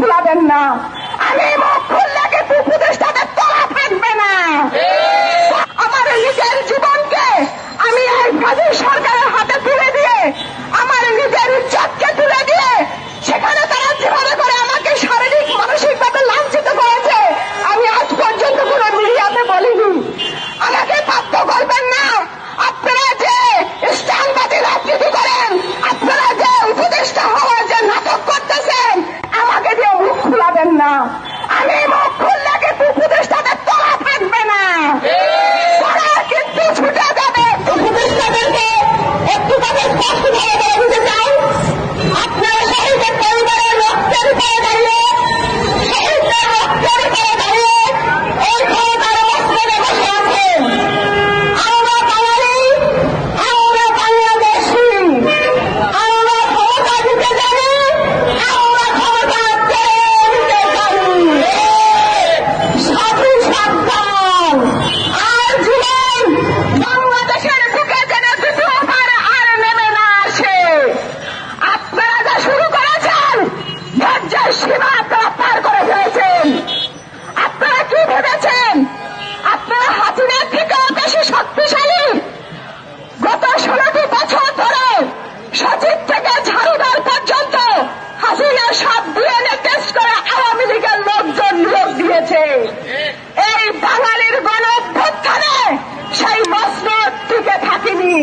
ভুলাবেন না। আমি মুখ খুললে কিন্তু উপদেষ্টাদের তোলা থাকবে না। আমার নিজের জন্য পাবেন না। আমি মুখ খুললে কিন্তু উপদেষ্টাদের তোলা থাকবে না। হয়েছে। এই বাঙালির গণ সেই মসনদ টিকে থাকেনি।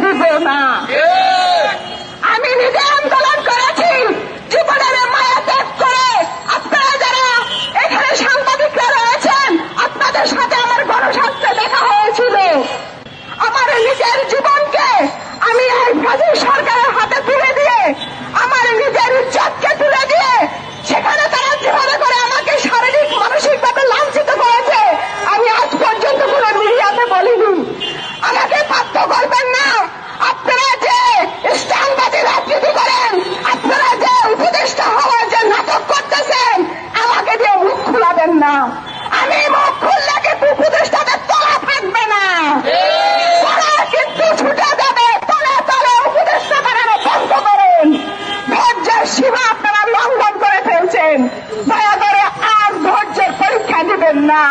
这是太 পাবেন না। আমি মুখ খুললে কিন্তু প্রতিষ্ঠানের তলা থাকবে না? কিন্তু ছুটে যাবে, তলে তলে উপদেষ্টা বানানো বন্ধ করুন। ধৈর্যের সীমা আপনারা লঙ্ঘন করে ফেলছেন। দয়া করে আর ধৈর্যের পরীক্ষা দিবেন না।